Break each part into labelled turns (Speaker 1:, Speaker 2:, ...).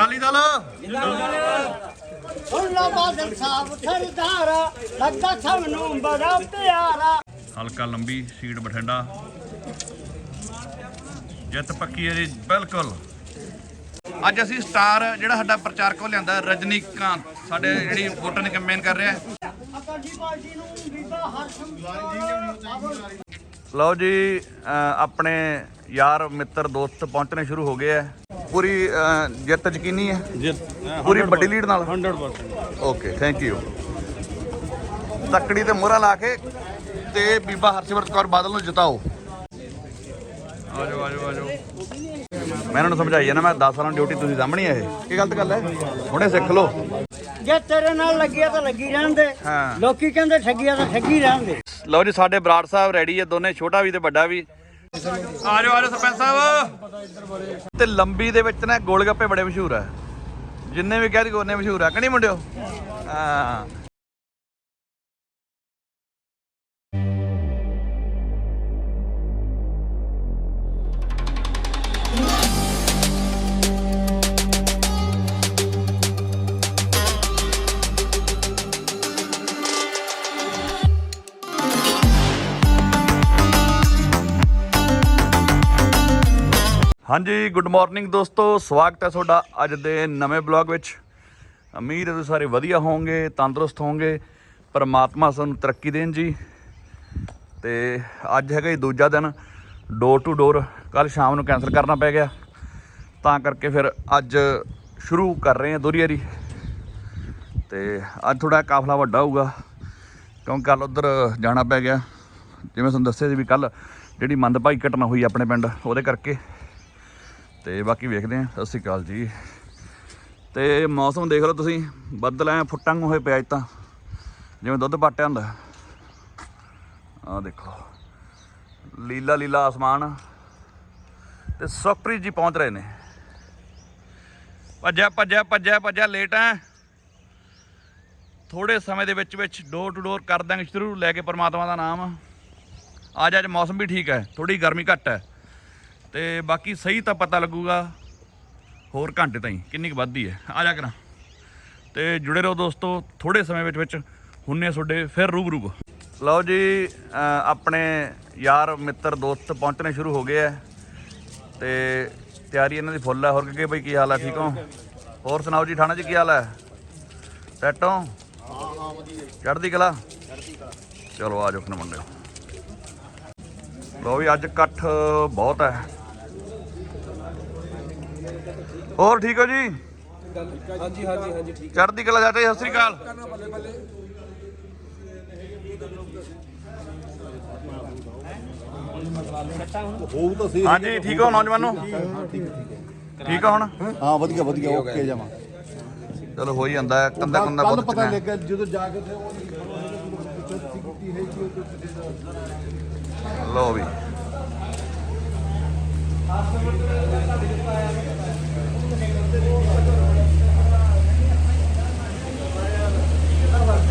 Speaker 1: ਅਕਾਲੀ ਦਲ।
Speaker 2: ਸੁਣ ਲੋ ਬਾਦਲ ਸਾਹਿਬ ਸਰਦਾਰਾ ਲੱਗਾ ਸਭ ਨੂੰ ਬੜਾ ਪਿਆਰਾ।
Speaker 1: ਹਲਕਾ ਲੰਬੀ ਸੀਟ ਬਠਿੰਡਾ। ਜਿੱਤ ਪੱਕੀ ਹੈ ਜੀ ਬਿਲਕੁਲ। ਅੱਜ ਅਸੀਂ ਸਟਾਰ ਜਿਹੜਾ ਸਾਡਾ ਪ੍ਰਚਾਰਕ ਉਹ ਲਿਆਂਦਾ ਰਜਨੀਕਾਂਤ। ਸਾਡੇ ਜਿਹੜੀ ਵੋਟਾਂ ਦੀ ਕੈਂਪੇਨ ਕਰ ਰਿਹਾ।
Speaker 2: ਅਕਾਲੀ ਪਾਰਟੀ ਨੂੰ ਬੀਬਾ ਹਰਸਿਮਰਤ
Speaker 1: ਲਓ ਜੀ ਆਪਣੇ ਯਾਰ ਮਿੱਤਰ ਦੋਸਤ ਪਹੁੰਚਣੇ ਸ਼ੁਰੂ ਹੋ ਗਏ ਆ ਪੂਰੀ ਅਹ, ਜਿੱਤ ਯਕੀਨੀ ਹੈ? ਪੂਰੀ ਵੱਡੀ ਲੀਡ ਨਾਲ?
Speaker 3: 100%
Speaker 1: ਓਕੇ ਥੈਂਕ ਯੂ ਤੱਕੜੀ ਤੇ ਮੋਹਰਾ ਲਾ ਕੇ ਤੇ ਬੀਬਾ ਹਰਸਿਮਰਤ ਕੌਰ ਬਾਦਲ ਨੂੰ ਜਿਤਾਓ। ਆਜੋ ਆਜੋ ਆਜੋ। ਮੈਂ ਇਹਨਾਂ ਨੂੰ ਸਮਝਾਈ ਜਾਂਦਾ ਮੈਂ 10 ਸਾਲਾਂ ਡਿਊਟੀ ਤੁਸੀਂ ਸਾਹਮਣੀ ਹੈ ਇਹ। ਕੀ ਗਲਤ ਗੱਲ ਹੈ? ਹੁਣੇ ਸਿੱਖ ਲਓ।
Speaker 2: ਜੇ ਤੇਰੇ ਨਾਲ ਲੱਗਿਆ ਤਾਂ ਲੱਗੀ ਰਹਿਣ ਦੇ
Speaker 1: ਹਾਂ।
Speaker 2: ਲੋਕੀ ਕਹਿੰਦੇ ਠੱਗੀਆਂ ਤਾਂ ਠੱਗੀ ਰਹਿਣ ਦੇ
Speaker 1: ਲਓ ਜੀ ਸਾਡੇ ਬਰਾੜ ਸਾਹਿਬ ਰੈਡੀ ਹੈ ਦੋਨੇ ਛੋਟਾ ਵੀ ਤੇ ਵੱਡਾ ਵੀ। ਆ ਜਾਓ ਆ ਆਜੋ ਸਰਪੰਚ ਸਾਹਿਬ। ਤੇ ਲੰਬੀ ਦੇ ਵਿੱਚ ਨਾ ਗੋਲ ਗੱਪੇ ਬੜੇ ਮਸ਼ਹੂਰ ਆ। ਜਿੰਨੇ ਵੀ ਕਹਿ ਦੀ ਉਹਨੇ ਮਸ਼ਹੂਰ ਆ। ਕਿ ਮੁੰਡਿਓ? ਹਾਂ। ਹਾਂਜੀ ਗੁੱਡ ਮਾਰਨਿੰਗ ਦੋਸਤੋ, ਸਵਾਗਤ ਹੈ ਤੁਹਾਡਾ ਅੱਜ ਦੇ ਨਵੇਂ ਬਲੌਗ ਵਿੱਚ। ਉਮੀਦ ਹੈ ਤੁਸੀਂ ਸਾਰੇ ਵਧੀਆ ਹੋਵੋਗੇ, ਤੰਦਰੁਸਤ ਹੋਵੋਗੇ, ਪਰਮਾਤਮਾ ਸਾਨੂੰ ਤਰੱਕੀ ਦੇਣ ਜੀ। ਤੇ ਅੱਜ ਹੈਗਾ ਜੀ ਦੂਜਾ ਦਿਨ ਡੋਰ ਟੂ ਡੋਰ ਕੱਲ ਸ਼ਾਮ ਨੂੰ ਕੈਨਸਲ ਕਰਨਾ ਪੈ ਗਿਆ। ਤਾਂ ਕਰਕੇ ਫਿਰ ਅੱਜ ਸ਼ੁਰੂ ਕਰ ਰਹੇ ਹਾਂ ਦੋਹਰੀ ਵਾਰੀ ਤੇ ਅੱਜ ਥੋੜਾ ਕਾਫਲਾ ਵੱਡਾ ਹੋਊਗਾ, ਕਿਉਂਕਿ ਕੱਲ ਉਧਰ ਜਾਣਾ ਪੈ ਗਿਆ। ਜਿਵੇਂ ਤੁਹਾਨੂੰ ਦੱਸਿਆ ਸੀ ਵੀ ਕੱਲ ਜਿਹੜੀ ਮੰਦਭਾਈ ਘਟਨਾ ਹੋਈ ਆਪਣੇ ਪਿੰਡ, ਉਹਦੇ ਕਰਕੇ। ਤੇ ਬਾਕੀ ਵੇਖਦੇ ਹਾਂ, ਸਤਿ ਸ਼੍ਰੀ ਅਕਾਲ ਜੀ। ਤੇ ਮੌਸਮ ਦੇਖ ਲਓ ਤੁਸੀਂ, ਬੱਦਲ ਐ ਫੁੱਟਾਂ ਹੋਏ ਪਿਆ ਅੱਜ ਤਾਂ ਜਿਵੇਂ ਦੁੱਧ ਪਾਟਿਆ ਹੁੰਦਾ। ਆਹ ਦੇਖੋ ਲੀਲਾ ਲੀਲਾ ਆਸਮਾਨ। ਤੇ ਸੁਖਪ੍ਰੀਤ ਜੀ ਪਹੁੰਚ ਰਹੇ ਨੇ। ਭੱਜਿਆ ਭੱਜਿਆ ਭੱਜਿਆ ਭੱਜਿਆ ਲੇਟ ਐ। ਥੋੜੇ ਸਮੇਂ ਦੇ ਵਿੱਚ ਵਿੱਚ ਡੋਰ ਟੂ ਡੋਰ ਕਰ ਦਾਂਗੇ ਸ਼ੁਰੂ ਲੈ ਕੇ ਪਰਮਾਤਮਾ ਦਾ ਨਾਮ। ਅੱਜ ਅੱਜ ਮੌਸਮ ਵੀ ਠੀਕ ਹੈ ਥੋੜੀ ਗਰਮੀ ਘੱਟ ਹੈ ਤੇ ਬਾਕੀ ਸਹੀ ਤਾਂ ਪਤਾ ਲੱਗੂਗਾ। ਹੋਰ ਘੰਟੇ ਤਾਈਂ, ਕਿੰਨੀ ਕੁ ਵੱਧਦੀ ਹੈ। ਆ ਜਾ ਕਰਾਂ। ਤੇ ਜੁੜੇ ਰਹੋ ਦੋਸਤੋ ਥੋੜੇ ਸਮੇਂ ਵਿੱਚ ਵਿੱਚ, ਹੁੰਨੇ ਤੁਹਾਡੇ, ਫਿਰ ਰੂਬਰੂ ਲਓ ਜੀ ਆਪਣੇ ਯਾਰ, ਮਿੱਤਰ, ਦੋਸਤ ਪਹੁੰਚਣੇ ਸ਼ੁਰੂ ਹੋ ਗਏ ਆ। ਤੇ ਤਿਆਰੀ ਇਹਨਾਂ ਦੀ ਫੁੱਲ ਹੈ ਹੋਰ ਕਿ ਬਈ ਕੀ ਹਾਲ ਹੈ ਠੀਕ ਹੋ? ਹੋਰ ਸੁਣਾਓ ਜੀ, ਠਾਣਾ ਜੀ ਕੀ ਹਾਲ ਹੈ ਸੈਟ ਹੋ? ਚੜ੍ਹਦੀ ਕਲਾ? ਚਲੋ ਆ ਜਾਓ ਫਿਰ ਮੁੰਡਿਓ ਲੋ ਵੀ ਅੱਜ ਇਕੱਠ ਬਹੁਤ ਹੈ। ਹੋਰ ਠੀਕ ਹੋ ਜੀ?
Speaker 3: ਹਾਂਜੀ ਹਾਂਜੀ ਹਾਂਜੀ ਠੀਕ।
Speaker 1: ਚੜ੍ਹਦੀ ਕਲਾ ਜਾਂਦੇ ਸਤਿ ਸ੍ਰੀ ਅਕਾਲ।
Speaker 4: ਹੋਊ ਤਾਂ ਸਹੀ
Speaker 1: ਹਾਂਜੀ ਠੀਕ ਹੋ ਨੌਜਵਾਨੋ? ਠੀਕ ਹੋ ਹੁਣ?
Speaker 4: ਹਾਂ ਵਧੀਆ ਵਧੀਆ ਓਕੇ ਜਮਾ।
Speaker 1: ਚਲੋ ਹੋ ਹੀ ਜਾਂਦਾ ਹੈ, ਕੰਦਾ ਕੰਦਾ
Speaker 4: ਕੱਲ
Speaker 1: ਬਹੁਤ
Speaker 4: ਪਤਾ
Speaker 1: ਚੰਗਾ ਹੈ।
Speaker 4: ਲੱਗਾ ਜਦੋਂ ਜਾ ਕੇ ਤੇ ਉਹ ਸਿਕਿਉਰਿਟੀ ਹੈ ਕਿ ਉਹ
Speaker 1: ਲਓ ਵੀ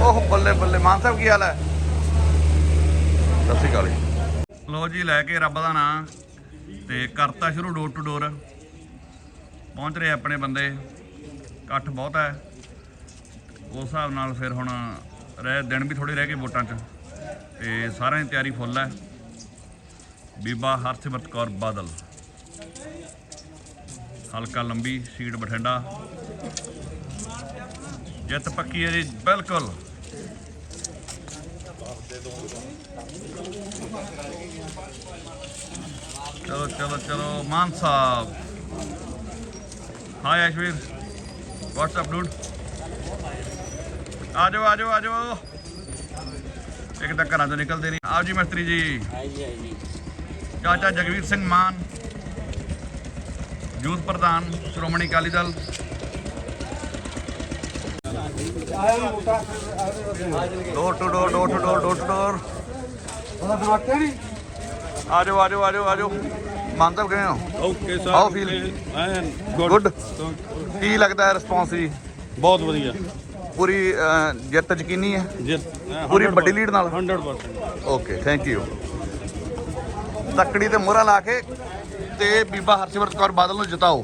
Speaker 1: ਓਹ ਬੱਲੇ ਬੱਲੇ। ਮਾਨ ਸਾਹਿਬ, ਕੀ ਹਾਲ ਹੈ? ਸਤਿ ਸ਼੍ਰੀ ਅਕਾਲ ਜੀ। ਲਓ ਜੀ, ਲੈ ਕੇ ਰੱਬ ਦਾ ਨਾਮ ਤੇ ਕਰਤਾ ਸ਼ੁਰੂ ਡੋਰ ਟੂ ਡੋਰ ਪਹੁੰਚ ਰਹੇ ਆਪਣੇ ਬੰਦੇ। ਇਕੱਠ ਬਹੁਤ ਹੈ। ਉਸ ਹਿਸਾਬ ਨਾਲ ਫਿਰ ਹੁਣ ਰਹਿ ਦਿਨ ਵੀ ਥੋੜੇ ਰਹਿ ਗਏ ਵੋਟਾਂ 'ਚ। ਤੇ ਸਾਰਿਆਂ ਦੀ ਤਿਆਰੀ ਫੁੱਲ ਹੈ। ਬੀਬਾ ਹਰਸਿਮਰਤ ਕੌਰ ਬਾਦਲ। ਹਲਕਾ ਲੰਬੀ ਸੀਟ ਬਠਿੰਡਾ। ਜਿੱਤ ਪੱਕੀ ਹੈ ਜੀ, ਬਿਲਕੁਲ। ਚਲੋ ਚਲੋ ਚਲੋ ਮਾਨ ਸਾਹਿਬ hi Ashveer what's up dude ਆ ਜਾਓ ਆ ਜਾਓ ਆ ਜਾਓ ਇੱਕ ਤਾਂ ਘਰਾਂ ਤੋਂ ਨਿਕਲਦੇ ਨਹੀਂ ਆਓ ਜੀ ਮਿਸਤਰੀ ਜੀ ਚਾਚਾ ਜਗਵੀਰ ਸਿੰਘ ਮਾਨ ਯੂਥ ਪ੍ਰਧਾਨ Shiromani Akali Dal door to door door to door door to door ਆ ਜਾਓ ਆ ਜਾਓ ਆ ਜਾਓ ਆ ਜਾਓ ਮਾਨ ਸਾਹਿਬ ਕਿਵੇਂ ਹੋ
Speaker 3: ਓਕੇ ਸਰ
Speaker 1: feel?
Speaker 3: ਐਨ
Speaker 1: ਗੁੱਡ ਕੀ ਲੱਗਦਾ ਹੈ ਰਿਸਪੌਂਸ ਜੀ
Speaker 3: ਬਹੁਤ ਵਧੀਆ
Speaker 1: ਪੂਰੀ ਜਿੱਤ ਯਕੀਨੀ ਹੈ
Speaker 3: ਜਿੱਤ
Speaker 1: ਪੂਰੀ ਵੱਡੀ ਲੀਡ ਨਾਲ
Speaker 3: 100%
Speaker 1: ਓਕੇ ਥੈਂਕ ਯੂ ਤੱਕੜੀ ਤੇ ਮੋਹਰਾ ਲਾ ਕੇ ਤੇ ਬੀਬਾ ਹਰਸਿਮਰਤ ਕੌਰ ਬਾਦਲ ਨੂੰ ਜਿਤਾਓ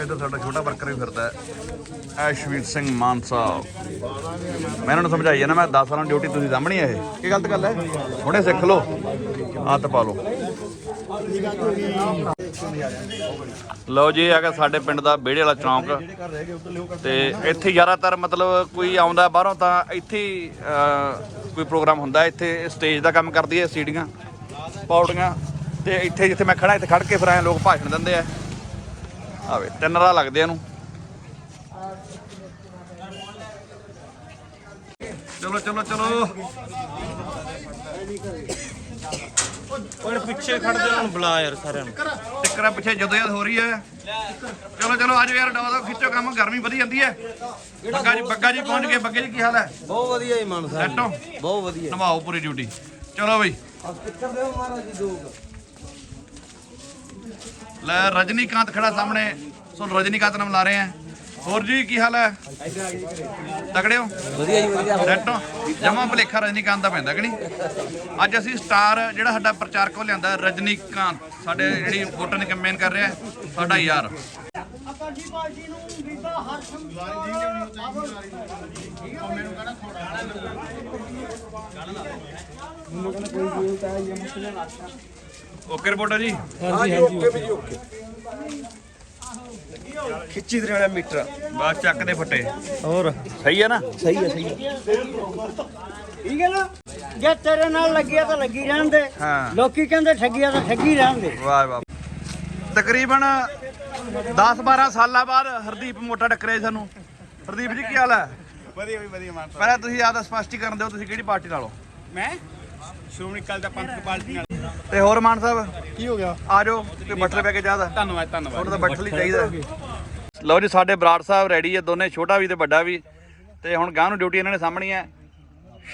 Speaker 1: ਇੱਧਰ ਸਾਡਾ ਛੋਟਾ ਵਰਕਰ ਵੀ ਫਿਰਦਾ ਹੈ। ਐਸ਼ਵੀਰ ਸਿੰਘ ਮਾਨ ਸਾਹਿਬ ਮੈਂ ਇਹਨਾਂ ਨੂੰ ਸਮਝਾਈ ਹੈ ਮੈਂ 10 ਸਾਲਾਂ ਦੀ ਡਿਊਟੀ ਤੁਸੀਂ ਸਾਹਮਣੀ ਹੈ ਇਹ? ਕੀ ਗਲਤ ਗੱਲ ਹੈ? ਹੁਣੇ ਸਿੱਖ ਲਓ। ਹੱਥ ਪਾ ਲਓ। ਲਓ ਜੀ ਹੈਗਾ ਸਾਡੇ ਪਿੰਡ ਦਾ ਵਿਹੜੇ ਵਾਲਾ ਚੌਂਕ। ਤੇ ਇੱਥੇ ਜ਼ਿਆਦਾਤਰ ਮਤਲਬ ਕੋਈ ਆਉਂਦਾ ਬਾਹਰੋਂ ਤਾਂ ਇੱਥੇ ਕੋਈ ਪ੍ਰੋਗਰਾਮ ਹੁੰਦਾ, ਇੱਥੇ ਸਟੇਜ ਦਾ ਕੰਮ ਕਰਦੀ ਹੈ ਸੀੜੀਆਂ ਪੌੜੀਆਂ ਤੇ ਇੱਥੇ ਜਿੱਥੇ ਮੈਂ ਖੜਾ ਇੱਥੇ ਖੜ ਕੇ ਫਿਰ ਐ ਲੋਕ ਭਾਸ਼ਣ ਦਿੰਦੇ ਆ। ਆਵੇ ਤਿੰਨ ਰਾਹ ਲੱਗਦੇ ਇਹਨੂੰ। ਚਲੋ ਚਲੋ ਚਲੋ।
Speaker 3: ਓਏ ਪਿੱਛੇ ਖੜ ਜਾ ਹੁਣ ਬੁਲਾ ਯਾਰ ਸਾਰਿਆਂ ਨੂੰ।
Speaker 1: ਟਿੱਕਰਾਂ ਪਿੱਛੇ ਜਦੋਂ ਯਾਦ ਹੋ ਰਹੀ ਹੈ ਚਲੋ ਚਲੋ ਆਜੋ ਯਾਰ ਡਾਵਾ ਖਿੱਚੋ ਕੰਮ ਗਰਮੀ ਵਧੀ ਜਾਂਦੀ ਹੈ ਬੱਗਾ ਜੀ ਬੱਗਾ ਜੀ ਪਹੁੰਚ ਗਏ ਬੱਗੇ ਜੀ ਕੀ ਹਾਲ ਹੈ
Speaker 3: ਬਹੁਤ ਵਧੀਆ ਇਮਾਨ
Speaker 1: ਸੈਟੋ
Speaker 3: ਬਹੁਤ ਵਧੀਆ।
Speaker 1: ਨਿਭਾਓ ਪੂਰੀ ਡਿਊਟੀ। ਚਲੋ ਬਈ।
Speaker 3: ਸਪੀਕਰ ਦੇ ਮਹਾਰਾਜ ਜੀ ਦੋ
Speaker 1: ਲੈ ਰਜਨੀਕਾਂਤ ਖੜਾ ਸਾਹਮਣੇ ਸੋ ਰਜਨੀਕਾਂਤ ਨਾਮ ਲਾ ਰਹੇ ਆ ਹੋਰ ਜੀ ਕੀ ਹਾਲ ਹੈ ਤਕੜੇ ਹੋ
Speaker 3: ਵਧੀਆ ਜੀ ਵਧੀਆ
Speaker 1: ਸੈਟੋ ਜਮਾ ਭਲੇਖਾ ਰਜਨੀਕਾਂਤ ਦਾ ਪੈਂਦਾ ਕਿ ਨਹੀਂ ਅੱਜ ਅਸੀਂ ਸਟਾਰ ਜਿਹੜਾ ਸਾਡਾ ਪ੍ਰਚਾਰਕ ਉਹ ਲਿਆਂਦਾ ਰਜਨੀਕਾਂਤ ਸਾਡੇ ਜਿਹੜੀ ਵੋਟਾਂ ਦੀ ਕੈਂਪੇਨ ਕਰ ਰਿਹਾ ਸਾਡਾ ਯਾਰ
Speaker 2: ਅਕਾਲੀ ਪਾਰਟੀ ਨੂੰ ਬੀਬਾ ਹਰਸਿਮਰਤ
Speaker 1: ਓਕੇ ਰਿਪੋਰਟਰ ਜੀ।
Speaker 3: ਹਾਂਜੀ ਓਕੇ। ਵੀ ਓਕੇ। ਖਿੱਚੀ ਦੇ ਵਾਲਾ ਮੀਟਰ।
Speaker 1: ਬਸ ਚੱਕ ਦੇ ਫੱਟੇ।
Speaker 3: ਹੋਰ?
Speaker 1: ਸਹੀ ਹੈ ਨਾ?
Speaker 3: ਸਹੀ ਹੈ ਸਹੀ ਹੈ।
Speaker 2: ਠੀਕ ਹੈ ਨਾ? ਜੇ ਤੇਰੇ ਨਾਲ ਲੱਗਿਆ ਤਾਂ ਲੱਗੀ ਰਹਿਣ ਦੇ
Speaker 1: ਹਾਂ।
Speaker 2: ਲੋਕੀ ਕਹਿੰਦੇ ਠੱਗੀਆਂ ਤਾਂ ਠੱਗੀ ਰਹਿਣ ਦੇ
Speaker 1: ਵਾਹ ਵਾਹ। ਤਕਰੀਬਨ 10 12 ਸਾਲਾਂ ਬਾਅਦ ਹਰਦੀਪ ਮੋਟਾ ਟੱਕਰਿਆ ਜੀ ਸਾਨੂੰ। ਹਰਦੀਪ ਜੀ ਕੀ ਹਾਲ ਹੈ?
Speaker 5: ਵਧੀਆ ਵੀ ਵਧੀਆ ਮਾਨ
Speaker 1: ਪਹਿਲਾਂ ਤੁਸੀਂ ਆਦਾ ਸਪਸ਼ਟੀਕਰਨ ਦਿਓ ਤੁਸੀਂ ਕਿਹੜੀ ਪਾਰਟੀ ਨਾਲੋਂ?
Speaker 5: ਮੈਂ? ਸ਼੍ਰੋਮਣੀ ਅਕਾਲੀ ਦਾ ਪੰਥ ਪਾਰਟੀ ਨਾਲ।
Speaker 1: ਤੇ ਹੋਰ ਮਾਨ ਸਾਹਿਬ?
Speaker 5: ਕੀ ਹੋ ਗਿਆ?
Speaker 1: ਆ ਜਾਓ ਤੇ ਬੱਠਲ ਪੈ ਕੇ ਚਾਹਦਾ
Speaker 5: ਧੰਨਵਾਦ ਧੰਨਵਾਦ।
Speaker 1: ਹੁਣ ਤਾਂ ਬੱਠਲ ਹੀ ਚਾਹੀਦਾ ਲਓ ਜੀ ਸਾਡੇ ਬਰਾੜ ਸਾਹਿਬ ਰੈਡੀ ਹੈ ਦੋਨੇ ਛੋਟਾ ਵੀ ਤੇ ਵੱਡਾ ਵੀ। ਤੇ ਹੁਣ ਗਾਂ ਨੂੰ ਡਿਊਟੀ ਇਹਨਾਂ ਨੇ ਸਾਹਮਣੀ ਹੈ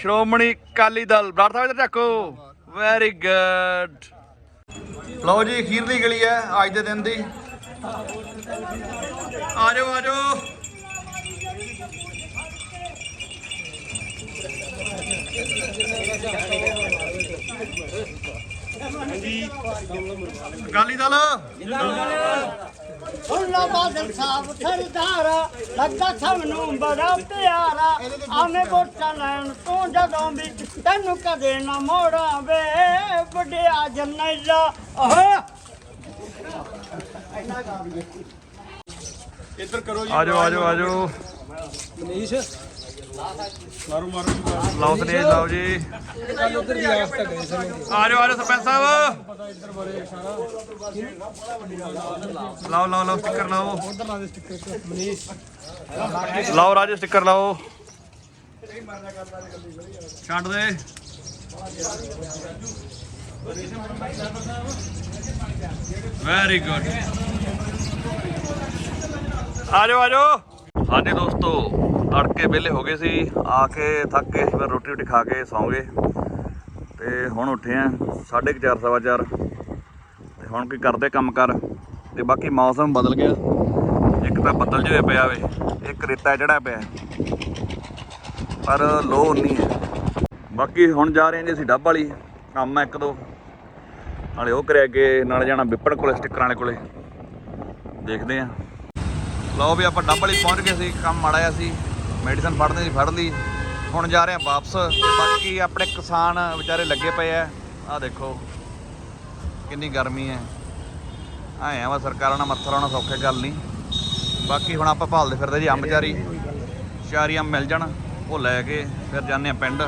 Speaker 1: ਸ਼੍ਰੋਮਣੀ ਅਕਾਲੀ ਦਲ ਬਰਾੜ ਸਾਹਿਬ ਇੱਧਰ ਰੱਖੋ ਵੈਰੀ ਗੁੱਡ ਲਓ ਜੀ ਅਖੀਰਲੀ ਗਲੀ ਹੈ ਅੱਜ ਦੇ ਦਿਨ ਦੀ। ਆ ਜਾਓ। ਅਕਾਲੀ ਦਲ।
Speaker 2: ਸੁਣ ਲਾ ਬਾਦਲ ਸਾਹਿਬ ਸਰਦਾਰਾ ਲੱਗਾ ਸਭ ਨੂੰ ਬੜਾ ਪਿਆਰਾ। ਆਵੇਂ ਵੋਟਾਂ ਲੈਣ ਤੂੰ ਜਦੋਂ ਵੀ ਤੈਨੂੰ ਕਦੇ ਨਾ ਮੋੜਾਂ ਵੇ ਵੱਡਿਆ ਜਨੈਲਾ ਓਹ
Speaker 5: ਇੱਧਰ ਕਰੋ ਜੀ
Speaker 1: ਆ ਜਾਓ ਆ ਜਾਓ ਆ ਜਾਓ
Speaker 3: ਮਨੀਸ਼
Speaker 5: ਮਾਰੂ
Speaker 1: ਲਾਓ ਸਨੇਜ ਲਾਓ ਜੀ।
Speaker 3: ਉਧਰ ਦੀ ਆਸਤਾ ਗਏ ਸਨ
Speaker 1: ਆ ਜਾਓ ਆ ਜਾਓ ਸਰਪੰਚ ਸਾਹਿਬ। ਲਾਓ ਲਾਓ ਲਾਓ ਸਟicker ਲਾਓ।
Speaker 3: ਉਧਰ ਲਾ ਦੇ ਸਟicker ਮਨੀਸ਼
Speaker 1: ਲਾਓ ਰਾਜੇ ਸਟicker ਲਾਓ। ਛੱਡ ਦੇ। ਵੈਰੀ ਗੁੱਡ ਆ ਜਾਓ ਆ ਜਾਓ ਹਾਂਜੀ ਦੋਸਤੋ ਤੜਕੇ ਵਿਹਲੇ ਹੋ ਗਏ ਸੀ, ਆ ਕੇ ਥੱਕ ਕੇ ਫਿਰ ਰੋਟੀ ਰੋਟੀ ਖਾ ਕੇ ਸੌਂ ਗਏ। ਤੇ ਹੁਣ ਉੱਠੇ ਆ 4:30 ਸਵਾ ਚਾਰ। ਤੇ ਹੁਣ ਕੀ ਕਰਦੇ ਕੰਮ ਕਰ? ਤੇ ਬਾਕੀ ਮੌਸਮ ਬਦਲ ਗਿਆ। ਇੱਕ ਤਾਂ ਬੱਦਲ ਜਿਹੇ ਪਿਆ ਵੇ, ਇੱਕ ਰੇਤਾ ਚੜਿਆ ਪਿਆ। ਪਰ ਲੋ ਉਨੀ ਹੈ। ਬਾਕੀ ਹੁਣ ਜਾ ਰਹੇ ਨੇ ਅਸੀਂ ਡੱਬ ਵਾਲੀ, ਕੰਮ ਹੈ ਇੱਕ ਦੋ। ਨਾਲੇ ਉਹ ਕਰਿਆ ਅੱਗੇ, ਨਾਲੇ ਜਾਣਾ ਵਿਪਣ ਕੋਲੇ ਸਟਿੱਕਰਾਂ ਵਾਲੇ ਕੋਲੇ। ਦੇਖਦੇ ਆ। ਲਓ ਵੀ ਆਪਾਂ ਡੱਬ ਵਾਲੀ ਪਹੁੰਚ ਗਏ ਸੀ, ਕੰਮ ਮਾੜਾ ਜਿਹਾ ਸੀ। ਮੈਡੀਸਨ ਫੜਨੀ ਸੀ ਫੜ ਲਈ। ਹੁਣ ਜਾ ਰਹੇ ਆ ਵਾਪਸ। ਤੇ ਬਾਕੀ ਆਪਣੇ ਕਿਸਾਨ ਵਿਚਾਰੇ ਲੱਗੇ ਪਏ ਆ। ਆਹ ਦੇਖੋ, ਕਿੰਨੀ ਗਰਮੀ ਹੈ। ਆਏ ਆ ਵਾ ਸਰਕਾਰਾਂ ਨਾਲ ਮੱਥਾ ਲਾਉਣਾ ਸੌਖੇ ਗੱਲ ਨਹੀਂ। ਬਾਕੀ ਹੁਣ ਆਪਾਂ ਭਾਲਦੇ ਫਿਰਦੇ ਜੀ ਅੰਬ ਚਾਰੀ। ਚਾਰੀ ਅੰਬ ਮਿਲ ਜਾਣ, ਉਹ ਲੈ ਕੇ ਫਿਰ ਜਾਂਦੇ ਆ ਪਿੰਡ।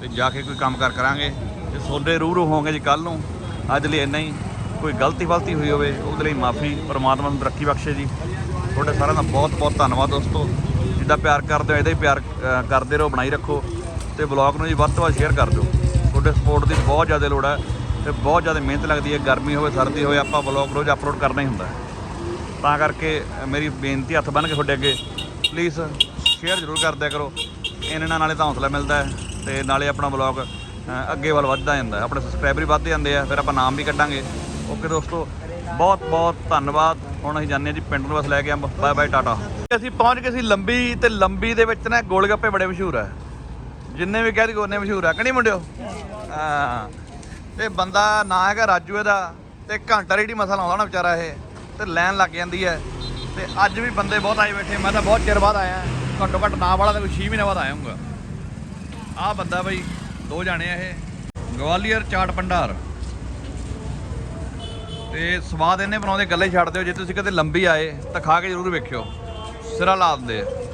Speaker 1: ਤੇ ਜਾ ਕੇ ਕੋਈ ਕੰਮ ਕਰ ਕਰਾਂਗੇ। ਤੇ ਸੋਡੇ ਰੂਰੂ ਹੋਵਾਂਗੇ ਜੀ ਕੱਲ ਨੂੰ, ਅੱਜ ਲਈ ਇੰਨਾ ਹੀ। ਕੋਈ ਗਲਤੀ ਫਲਤੀ ਹੋਈ ਹੋਵੇ, ਉਹਦੇ ਲਈ ਮਾਫੀ, ਪਰਮਾਤਮਾ ਨੂੰ ਤਰੱਕੀ ਬਖਸ਼ੇ ਜੀ। ਤੁਹਾਡੇ ਸਾਰਿਆਂ ਦਾ ਬਹੁਤ ਬਹੁਤ ਧੰਨਵਾਦ ਦੋਸਤੋ। ਜਿੱਦਾਂ ਪਿਆਰ ਕਰਦੇ ਹੋ ਇਹਦਾ ਹੀ ਪਿਆਰ ਅ, ਕਰਦੇ ਰਹੋ ਬਣਾਈ ਰੱਖੋ। ਤੇ ਬਲੌਗ ਨੂੰ ਜੀ ਵੱਧ ਤੋਂ ਵੱਧ ਸ਼ੇਅਰ ਕਰ ਦਿਓ। ਤੁਹਾਡੇ ਸਪੋਰਟ ਦੀ ਬਹੁਤ ਜ਼ਿਆਦਾ ਲੋੜ ਹੈ ਤੇ ਬਹੁਤ ਜ਼ਿਆਦਾ ਮਿਹਨਤ ਲੱਗਦੀ ਹੈ। ਗਰਮੀ ਹੋਵੇ ਸਰਦੀ ਹੋਵੇ ਆਪਾਂ ਵਲੌਗ ਰੋਜ਼ ਅਪਲੋਡ ਕਰਨਾ ਹੀ ਹੁੰਦਾ ਹੈ। ਤਾਂ ਕਰਕੇ ਅ, ਮੇਰੀ ਬੇਨਤੀ ਹੱਥ ਬੰਨ੍ਹ ਕੇ ਤੁਹਾਡੇ ਅੱਗੇ। ਪਲੀਜ਼ ਸ਼ੇਅਰ ਜ਼ਰੂਰ ਕਰ ਦਿਆ ਕਰੋ। ਇਹਨਾਂ ਨਾਲ ਨਾਲੇ ਤਾਂ ਹੌਸਲਾ ਮਿਲਦਾ ਹੈ ਤੇ ਨਾਲੇ ਆਪਣਾ ਵਲੌਗ ਅੱਗੇ ਵੱਲ ਵੱਧਦਾ ਜਾਂਦਾ ਹੈ। ਆਪਣੇ ਸਬਸਕ੍ਰਾਈਬਰ ਵੀ ਵੱਧਦੇ ਜਾਂਦੇ ਆ ਫਿਰ ਆਪਾਂ ਨਾਮ ਵੀ ਕੱਢਾਂਗੇ। ਓਕੇ ਦੋਸਤੋ ਬਹੁਤ ਬਹੁਤ ਧੰਨਵਾਦ। ਹੁਣ ਅਸੀਂ ਜਾਂਦੇ ਹਾਂ ਜੀ ਪਿੰਡ ਨੂੰ। ਬਸ ਲੈ ਕੇ ਅੰਬ ਬਾਏ ਬਾਏ ਟਾਟਾ ਅਸੀਂ ਪਹੁੰਚ ਗਏ ਸੀ ਲੰਬੀ ਤੇ ਲੰਬੀ ਦੇ ਵਿੱਚ ਨਾ ਗੋਲਗੱਪੇ ਬੜੇ ਮਸ਼ਹੂਰ ਆ। ਜਿੰਨੇ ਵੀ ਕਹਿ ਦੀ ਉਹਨੇ ਮਸ਼ਹੂਰ ਆ, ਕਿ ਨਹੀਂ ਮੁੰਡਿਓ? ਹਾਂ। ਤੇ ਬੰਦਾ ਨਾ ਹੈਗਾ ਰਾਜੂ ਇਹਦਾ, ਤੇ ਘੰਟਾ ਰੇਡੀ ਮਸਾ ਲਾਉਂਦਾ ਨਾ ਵਿਚਾਰਾ ਇਹ, ਤੇ ਲਾਈਨ ਲੱਗ ਜਾਂਦੀ ਹੈ। ਤੇ ਅੱਜ ਵੀ ਬੰਦੇ ਬਹੁਤ ਆਏ ਬੈਠੇ, ਮੈਂ ਤਾਂ ਬਹੁਤ ਚਿਰ ਬਾਅਦ ਆਇਆ, ਘੱਟੋ ਘੱਟ ਨਾ ਵਾਲਾ ਤਾਂ ਕੋਈ 6 ਮਹੀਨੇ ਬਾਅਦ ਆਇਆ ਹੂੰਗਾ ਆਹ ਬੰਦਾ ਬਈ, ਦੋ ਜਾਣੇ ਆ ਇਹ, ਗਵਾਲੀਅਰ ਚਾਟ ਭੰਡਾਰ। ਤੇ ਸਵਾਦ ਇਹਨੇ ਬਣਾਉਂਦੇ, ਗੱਲੇ ਛੱਡ ਦਿਓ, ਜੇ ਤੁਸੀਂ ਕਦੇ ਲੰਬੀ ਆਏ, ਤਾਂ ਖਾ ਕੇ ਜ਼ਰੂਰ ਵੇਖਿਓ। ਸਿਰਾ ਲਾ ਦਿੰਦੇ ਆ